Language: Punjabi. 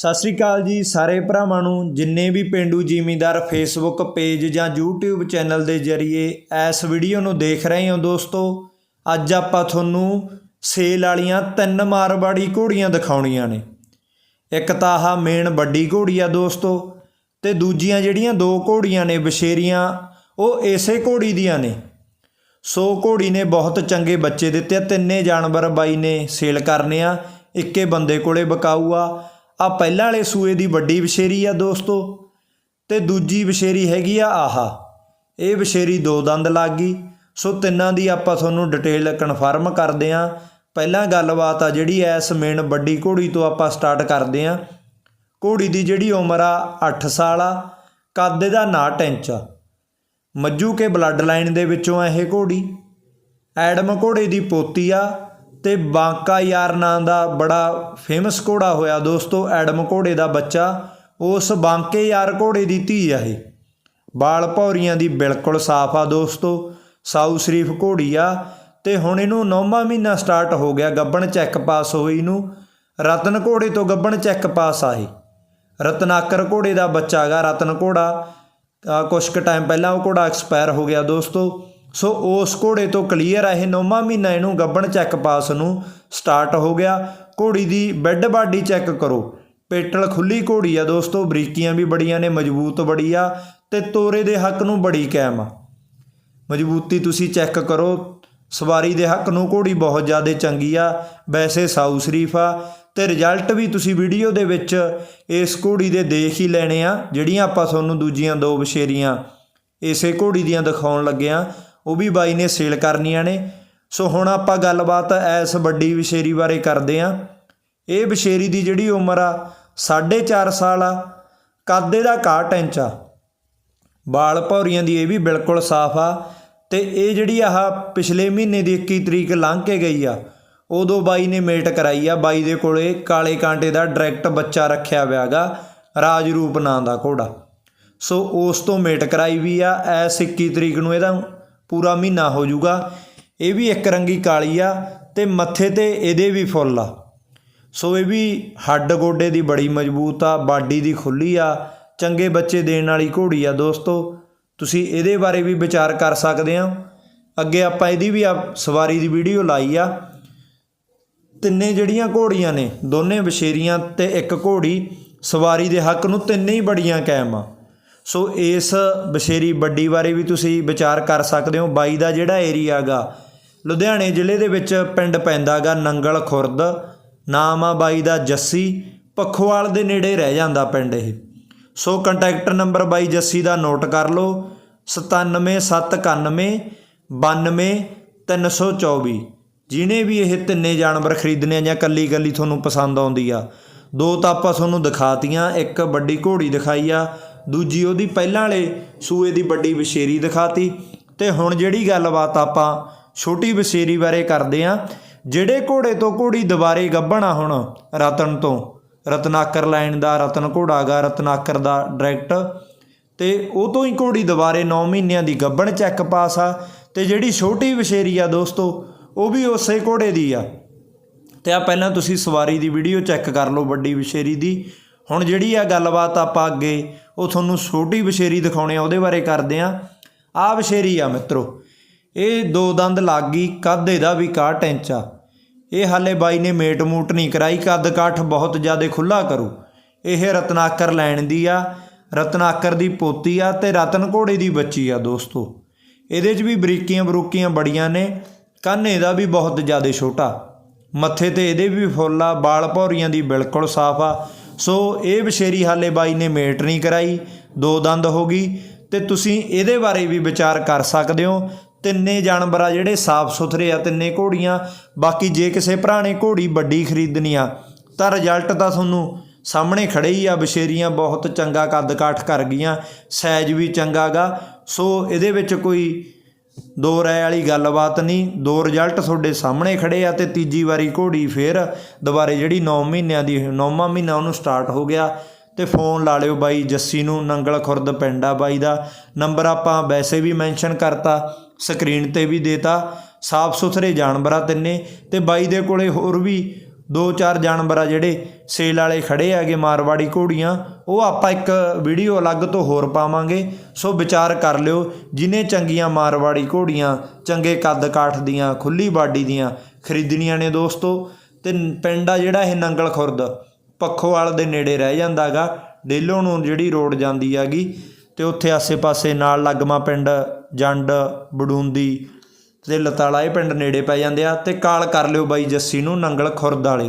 ਸਤਿ ਸ੍ਰੀ ਅਕਾਲ ਜੀ ਸਾਰੇ ਭਰਾਵਾਂ ਨੂੰ, ਜਿੰਨੇ ਵੀ ਪਿੰਡੂ ਜ਼ਿਮੀਂਦਾਰ ਫੇਸਬੁੱਕ ਪੇਜ ਜਾਂ YouTube ਚੈਨਲ ਦੇ ਜ਼ਰੀਏ ਇਸ ਵੀਡੀਓ ਨੂੰ ਦੇਖ ਰਹੇ ਹੋ ਦੋਸਤੋ, ਅੱਜ ਆਪਾਂ ਤੁਹਾਨੂੰ ਸੇਲ ਵਾਲੀਆਂ ਤਿੰਨ ਮਾਰਵਾੜੀ ਘੋੜੀਆਂ ਦਿਖਾਉਣੀਆਂ ਨੇ। ਇੱਕ ਤਾਂ ਆਹ ਮੇਨ ਵੱਡੀ ਘੋੜੀ ਆ ਦੋਸਤੋ ਤੇ ਦੂਜੀਆਂ ਜਿਹੜੀਆਂ ਦੋ ਘੋੜੀਆਂ ਨੇ ਬਸ਼ੇਰੀਆਂ, ਉਹ ਇਸੇ ਘੋੜੀ ਦੀਆਂ ਨੇ। ਸੋ ਘੋੜੀ ਨੇ ਬਹੁਤ ਚੰਗੇ ਬੱਚੇ ਦਿੱਤੇ ਤਿੰਨੇ ਜਾਨਵਰ ਬਾਈ ਨੇ ਸੇਲ ਕਰਨੇ ਆ, ਇੱਕੇ ਬੰਦੇ ਕੋਲੇ ਬਕਾਊ ਆ ਆ ਪਹਿਲਾਂ ਵਾਲੇ ਸੂਏ ਦੀ ਵੱਡੀ ਵਿਸ਼ੇਰੀ ਆ ਦੋਸਤੋ, ਤੇ ਦੂਜੀ ਵਿਸ਼ੇਰੀ ਹੈਗੀ ਆ ਆਹਾ। ਇਹ ਵਿਸ਼ੇਰੀ ਦੋ ਦੰਦ ਲੱਗ ਗਈ, ਸੋ ਤਿੰਨਾਂ ਦੀ ਆਪਾਂ ਤੁਹਾਨੂੰ ਡਿਟੇਲ ਕਨਫਰਮ ਕਰਦੇ ਆ। ਪਹਿਲਾਂ ਗੱਲਬਾਤ ਆ ਜਿਹੜੀ ਐਸ ਮੇਨ ਵੱਡੀ ਘੋੜੀ ਤੋਂ ਆਪਾਂ ਸਟਾਰਟ ਕਰਦੇ ਆ। ਘੋੜੀ ਦੀ ਜਿਹੜੀ ਉਮਰ ਆ 8 ਸਾਲ ਆ, ਕੱਦ ਦਾ 59 ਇੰਚ ਆ। ਮੱਜੂ ਕੇ ਬਲੱਡ ਲਾਈਨ ਦੇ ਵਿੱਚੋਂ ਆ ਇਹ ਘੋੜੀ। ਐਡਮ ਘੋੜੇ ਦੀ ਪੋਤੀ ਆ ਤੇ ਬਾਂਕਾ ਯਾਰ ਨਾਂ ਦਾ ਬੜਾ ਫੇਮਸ ਘੋੜਾ ਹੋਇਆ ਦੋਸਤੋ, ਐਡਮ ਘੋੜੇ ਦਾ ਬੱਚਾ। ਉਸ ਬਾਂਕੇ ਯਾਰ ਘੋੜੇ ਦੀ ਧੀ ਆ ਇਹ। ਬਾਲ ਭੌਰੀਆਂ ਦੀ ਬਿਲਕੁਲ ਸਾਫ਼ ਆ ਦੋਸਤੋ, ਸਾਊ ਸ਼ਰੀਫ ਘੋੜੀ ਆ। ਤੇ ਹੁਣ ਇਹਨੂੰ ਨੌਵਾਂ ਮਹੀਨਾ ਸਟਾਰਟ ਹੋ ਗਿਆ, ਗੱਬਣ ਚੈੱਕ ਪਾਸ ਹੋਈ ਇਹਨੂੰ ਰਤਨ ਘੋੜੇ ਤੋਂ ਗੱਬਣ ਚੈੱਕ ਪਾਸ ਆਹੀ ਰਤਨਾਕਰ ਘੋੜੇ ਦਾ ਬੱਚਾ ਹੈਗਾ ਰਤਨ ਘੋੜਾ। ਆ ਕੁਛ ਕੁ ਟਾਈਮ ਪਹਿਲਾਂ ਉਹ ਘੋੜਾ ਐਕਸਪਾਇਰ ਹੋ ਗਿਆ ਦੋਸਤੋ। ਸੋ ਉਸ ਘੋੜੇ ਤੋਂ ਕਲੀਅਰ ਆ, ਇਹ ਨੌਵਾਂ ਮਹੀਨਾ ਇਹਨੂੰ ਗੱਬਣ ਚੈੱਕ ਪਾਸ ਨੂੰ ਸਟਾਰਟ ਹੋ ਗਿਆ। ਘੋੜੀ ਦੀ ਬੈੱਡ ਬਾਡੀ ਚੈੱਕ ਕਰੋ। ਪੇਟਲ ਖੁੱਲੀ ਘੋੜੀ ਆ ਦੋਸਤੋ, ਬਰੀਕੀਆਂ ਵੀ ਬੜੀਆਂ ਨੇ, ਮਜ਼ਬੂਤ ਬੜੀ ਆ ਤੇ ਤੋਰੇ ਦੇ ਹੱਕ ਨੂੰ ਬੜੀ ਕਾਇਮ ਆ। ਮਜ਼ਬੂਤੀ ਤੁਸੀਂ ਚੈੱਕ ਕਰੋ, ਸਵਾਰੀ ਦੇ ਹੱਕ ਨੂੰ ਘੋੜੀ ਬਹੁਤ ਜ਼ਿਆਦਾ ਚੰਗੀ ਆ, ਵੈਸੇ ਸਾਊ ਸ਼ਰੀਫ ਆ ਤੇ ਰਿਜ਼ਲਟ ਵੀ ਤੁਸੀਂ ਵੀਡੀਓ ਦੇ ਵਿੱਚ ਇਸ ਘੋੜੀ ਦੇ ਦੇਖ ਹੀ ਲੈਣੇ ਆ, ਜਿਹੜੀਆਂ ਆਪਾਂ ਤੁਹਾਨੂੰ ਦੂਜੀਆਂ ਦੋ ਬਸ਼ੇਰੀਆਂ ਇਸੇ ਘੋੜੀ ਦੀਆਂ ਦਿਖਾਉਣ ਲੱਗੇ ਆ। ਉਹ ਵੀ ਬਾਈ ਨੇ ਸੇਲ ਕਰਨੀਆਂ ਨੇ। ਸੋ ਹੁਣ ਆਪਾਂ ਗੱਲਬਾਤ ਐਸ ਵੱਡੀ ਬਸ਼ੇਰੀ ਬਾਰੇ ਕਰਦੇ ਆ ਇਹ ਬਸ਼ੇਰੀ ਦੀ ਜਿਹੜੀ ਉਮਰ ਆ 4.5 ਸਾਲ ਆ, ਕੱਦ ਦਾ 61 ਇੰਚ ਆ। ਬਾਲ ਭੌਰੀਆਂ ਦੀ ਇਹ ਵੀ ਬਿਲਕੁਲ ਸਾਫ਼ ਆ ਤੇ ਇਹ ਜਿਹੜੀ ਆਹ ਪਿਛਲੇ ਮਹੀਨੇ ਦੀ 21 ਤਰੀਕ ਲੰਘ ਕੇ ਗਈ ਆ, ਉਦੋਂ ਬਾਈ ਨੇ ਮੇਟ ਕਰਾਈ ਆ। ਬਾਈ ਦੇ ਕੋਲੇ ਕਾਲੇ ਕਾਂਟੇ ਦਾ ਡਾਇਰੈਕਟ ਬੱਚਾ ਰੱਖਿਆ ਹੋਇਆਗਾ ਰਾਜਰੂਪ ਨਾਂ ਦਾ ਘੋੜਾ। ਸੋ ਉਸ ਤੋਂ ਮੇਟ ਕਰਾਈ ਵੀ ਆ, ਐਸ 21 ਤਰੀਕ ਨੂੰ ਇਹਦਾ ਪੂਰਾ ਮਹੀਨਾ ਹੋ ਜਾਊਗਾ। ਇਹ ਵੀ ਇੱਕ ਰੰਗੀ ਕਾਲੀ ਆ ਤੇ ਮੱਥੇ ਤੇ ਇਹਦੇ ਵੀ ਫੁੱਲ ਆ। ਸੋ ਇਹ ਵੀ ਹੱਡ ਗੋਡੇ ਦੀ ਬੜੀ ਮਜ਼ਬੂਤ ਆ, ਬਾਡੀ ਦੀ ਖੁੱਲੀ ਆ, ਚੰਗੇ ਬੱਚੇ ਦੇਣ ਵਾਲੀ ਘੋੜੀ ਆ ਦੋਸਤੋ। ਤੁਸੀਂ ਇਹਦੇ ਬਾਰੇ ਵੀ ਵਿਚਾਰ ਕਰ ਸਕਦੇ ਆ। ਅੱਗੇ ਆਪਾਂ ਇਹਦੀ ਵੀ ਆ ਸਵਾਰੀ ਦੀ ਵੀਡੀਓ ਲਾਈ ਆ। ਤਿੰਨੇ ਜਿਹੜੀਆਂ ਘੋੜੀਆਂ ਨੇ, ਦੋਨੇ ਬਸ਼ੇਰੀਆਂ ਤੇ ਇੱਕ ਘੋੜੀ, ਸਵਾਰੀ ਦੇ ਹੱਕ ਨੂੰ ਤਿੰਨੇ ਹੀ ਬੜੀਆਂ ਕਾਇਮ ਆ। ਸੋ ਇਸ ਬਸ਼ੇਰੀ ਵੱਡੀ ਬਾਰੇ ਵੀ ਤੁਸੀਂ ਵਿਚਾਰ ਕਰ ਸਕਦੇ ਹੋ। ਬਾਈ ਦਾ ਜਿਹੜਾ ਏਰੀਆ ਗਾ, ਲੁਧਿਆਣੇ ਜ਼ਿਲ੍ਹੇ ਦੇ ਵਿੱਚ ਪਿੰਡ ਪੈਂਦਾਗਾ ਨੰਗਲ ਖੁਰਦ। ਨਾਮ ਆ ਬਾਈ ਦਾ ਜੱਸੀ। ਪਖੋਵਾਲ ਦੇ ਨੇੜੇ ਰਹਿ ਜਾਂਦਾ ਪਿੰਡ ਇਹ। ਸੋ ਕੰਟੈਕਟ ਨੰਬਰ ਬਾਈ ਜੱਸੀ ਦਾ ਨੋਟ ਕਰ ਲਓ। 9791 92324 ਜਿਹਨੇ ਵੀ ਇਹ ਤਿੰਨੇ ਜਾਨਵਰ ਖਰੀਦਣੇ ਆ ਜਾਂ ਕੱਲੀ ਕੱਲੀ ਤੁਹਾਨੂੰ ਪਸੰਦ ਆਉਂਦੀ ਆ, ਦੋ ਤਾਂ ਆਪਾਂ ਤੁਹਾਨੂੰ ਦਿਖਾਤੀਆਂ, ਇੱਕ ਵੱਡੀ ਘੋੜੀ ਦਿਖਾਈ ਆ ਦੂਜੀ ਉਹਦੀ ਪਹਿਲਾਂ ਵਾਲੇ ਸੂਏ ਦੀ ਵੱਡੀ ਬਸ਼ੇਰੀ ਦਿਖਾਤੀ। ਤੇ ਹੁਣ ਜਿਹੜੀ ਗੱਲਬਾਤ ਆਪਾਂ ਛੋਟੀ ਬਸ਼ੇਰੀ ਬਾਰੇ ਕਰਦੇ ਆ, ਜਿਹੜੇ ਘੋੜੇ ਤੋਂ ਘੋੜੀ ਦੁਬਾਰੇ ਗੱਭਣਾ ਹੁਣ ਰਤਨ ਤੋਂ, ਰਤਨਾਕਰ ਲਾਈਨ ਦਾ ਰਤਨ ਘੋੜਾ ਗਾ ਰਤਨਾਕਰ ਦਾ ਡਾਇਰੈਕਟ, ਤੇ ਉਹ ਤੋਂ ਹੀ ਘੋੜੀ ਦੁਬਾਰੇ 9 ਮਹੀਨਿਆਂ ਦੀ ਗੱਭਣ ਚੈੱਕ ਪਾਸ ਆ, ਤੇ ਜਿਹੜੀ ਛੋਟੀ ਵਿਸ਼ੇਰੀ ਆ ਦੋਸਤੋ, ਉਹ ਵੀ ਉਸੇ ਘੋੜੇ ਦੀ ਆ। ਤੇ ਆ ਪਹਿਲਾਂ ਤੁਸੀਂ ਸਵਾਰੀ ਦੀ ਵੀਡੀਓ ਚੈੱਕ ਕਰ ਲਓ ਵੱਡੀ ਵਿਸ਼ੇਰੀ ਦੀ। ਹੁਣ ਜਿਹੜੀ ਆ ਗੱਲਬਾਤ ਆਪਾਂ ਅੱਗੇ ਉਹ ਤੁਹਾਨੂੰ ਛੋਟੀ ਵਿਸ਼ੇਰੀ ਦਿਖਾਉਣੇ ਆ, ਉਹਦੇ ਬਾਰੇ ਕਰਦੇ ਆ। ਆ ਵਿਸ਼ੇਰੀ ਆ ਮਿੱਤਰੋ, ਇਹ ਦੋ ਦੰਦ ਲੱਗ ਗਈ ਕੱਦ ਇਹਦਾ ਵੀ 61 ਇੰਚ ਇਹ ਹਾਲੇ ਬਾਈ ਨੇ ਮੇਟ ਮੂਟ ਨਹੀਂ ਕਰਾਈ, ਕੱਦ ਕਾਠ ਬਹੁਤ ਜ਼ਿਆਦਾ ਖੁੱਲਾ ਕਰੂ। ਇਹ ਰਤਨਾਕਰ ਲੈਣ ਦੀ ਆ, ਰਤਨਾਕਰ ਦੀ ਪੋਤੀ ਆ ਤੇ ਰਤਨ ਘੋੜੇ ਦੀ ਬੱਚੀ ਆ ਦੋਸਤੋ। ਇਹਦੇ 'ਚ ਵੀ ਬਰੀਕੀਆਂ ਬਰੂਕੀਆਂ ਬੜੀਆਂ ਨੇ, ਕੰਨ ਇਹਦਾ ਵੀ ਬਹੁਤ ਜ਼ਿਆਦਾ ਛੋਟਾ। ਮੱਥੇ ਤੇ ਇਹਦੇ ਵੀ ਫੁੱਲ ਆ, ਵਾਲ ਭੌਰੀਆਂ ਦੀ ਬਿਲਕੁਲ ਸਾਫ਼ ਆ। ਸੋ ਇਹ ਬਸ਼ੇਰੀ ਹਾਲੇ ਬਾਈ ਨੇ ਮੇਟ ਨਹੀਂ ਕਰਾਈ, ਦੋ ਦੰਦ ਹੋ ਗਈ ਤੇ ਤੁਸੀਂ ਇਹਦੇ ਬਾਰੇ ਵੀ ਵਿਚਾਰ ਕਰ ਸਕਦੇ ਹੋ। ਤਿੰਨੇ ਜਾਨਵਰ ਆ ਜਿਹੜੇ ਸਾਫ਼ ਸੁਥਰੇ ਆ, ਤਿੰਨੇ ਘੋੜੀਆਂ, ਬਾਕੀ ਜੇ ਕਿਸੇ ਭਰਾ ਨੇ ਘੋੜੀ ਵੱਡੀ ਖਰੀਦਣੀ ਆ, ਤਾਂ ਰਿਜ਼ਲਟ ਤਾਂ ਤੁਹਾਨੂੰ ਸਾਹਮਣੇ ਖੜੇ ਹੀ ਆ, ਬਸ਼ੇਰੀਆਂ ਬਹੁਤ ਚੰਗਾ ਕੱਦ ਕਾਠ ਕਰ ਗਈਆਂ, ਸਾਈਜ਼ ਵੀ ਚੰਗਾਗਾ। ਸੋ ਇਹਦੇ ਵਿੱਚ ਕੋਈ ਦੋ ਰਾਏ ਵਾਲੀ ਗੱਲਬਾਤ ਨਹੀਂ, ਦੋ ਰਿਜ਼ਲਟ ਤੁਹਾਡੇ ਸਾਹਮਣੇ ਖੜੇ ਆ ਤੇ ਤੀਜੀ ਵਾਰੀ ਘੋੜੀ ਫੇਰ ਦੁਬਾਰੇ ਜਿਹੜੀ 9 ਮਹੀਨਿਆਂ ਦੀ 9ਵਾਂ ਮਹੀਨਾ ਉਹਨੂੰ ਸਟਾਰਟ ਹੋ ਗਿਆ। ਤੇ ਫੋਨ ਲਾ ਲਿਓ ਬਾਈ ਜੱਸੀ ਨੂੰ, ਨੰਗਲ ਖੁਰਦ ਪਿੰਡ ਆ ਬਾਈ ਦਾ। ਨੰਬਰ ਆਪਾਂ ਵੈਸੇ ਵੀ ਮੈਂਸ਼ਨ ਕਰਤਾ ਸਕਰੀਨ ਤੇ ਵੀ ਦੇਤਾ। ਸਾਫ਼ ਸੁਥਰੇ ਜਾਨਵਰ ਆ ਤਿੰਨੇ। ਤੇ ਬਾਈ ਦੇ ਕੋਲੇ ਹੋਰ ਵੀ ਦੋ ਚਾਰ ਜਾਨਵਰ ਆ ਜਿਹੜੇ ਸੇਲ ਵਾਲੇ ਖੜੇ ਹੈਗੇ ਮਾਰਵਾੜੀ ਘੋੜੀਆਂ, ਉਹ ਆਪਾਂ ਇੱਕ ਵੀਡੀਓ ਅਲੱਗ ਤੋਂ ਹੋਰ ਪਾਵਾਂਗੇ। ਸੋ ਵਿਚਾਰ ਕਰ ਲਿਓ, ਜਿਨੇ ਚੰਗੀਆਂ ਮਾਰਵਾੜੀ ਘੋੜੀਆਂ, ਚੰਗੇ ਕੱਦ ਕਾਠ ਦੀਆਂ, ਖੁੱਲੀ ਬਾਡੀ ਦੀਆਂ ਖਰੀਦਣੀਆਂ ਨੇ ਦੋਸਤੋ, ਤੇ ਪਿੰਡ ਆ ਜਿਹੜਾ ਇਹ ਨੰਗਲ ਖੁਰਦ ਪੱਖੋਵਾਲ ਦੇ ਨੇੜੇ ਰਹਿ ਜਾਂਦਾ ਗਾ, ਡੇਲੋਂ ਨੂੰ ਜਿਹੜੀ ਰੋਡ ਜਾਂਦੀ ਹੈਗੀ, ਤੇ ਉੱਥੇ ਆਸੇ-ਪਾਸੇ ਨਾਲ ਲੱਗਮਾ ਪਿੰਡ ਜੰਡ ਬੜੂੰਦੀ ਤੇ ਲਤਾਲਾ ਇਹ ਪਿੰਡ ਨੇੜੇ ਪੈ ਜਾਂਦੇ ਆ ਤੇ ਕਾਲ ਕਰ ਲਿਓ ਬਾਈ ਜੱਸੀ ਨੂੰ ਨੰਗਲ ਖੁਰਦ ਵਾਲੇ।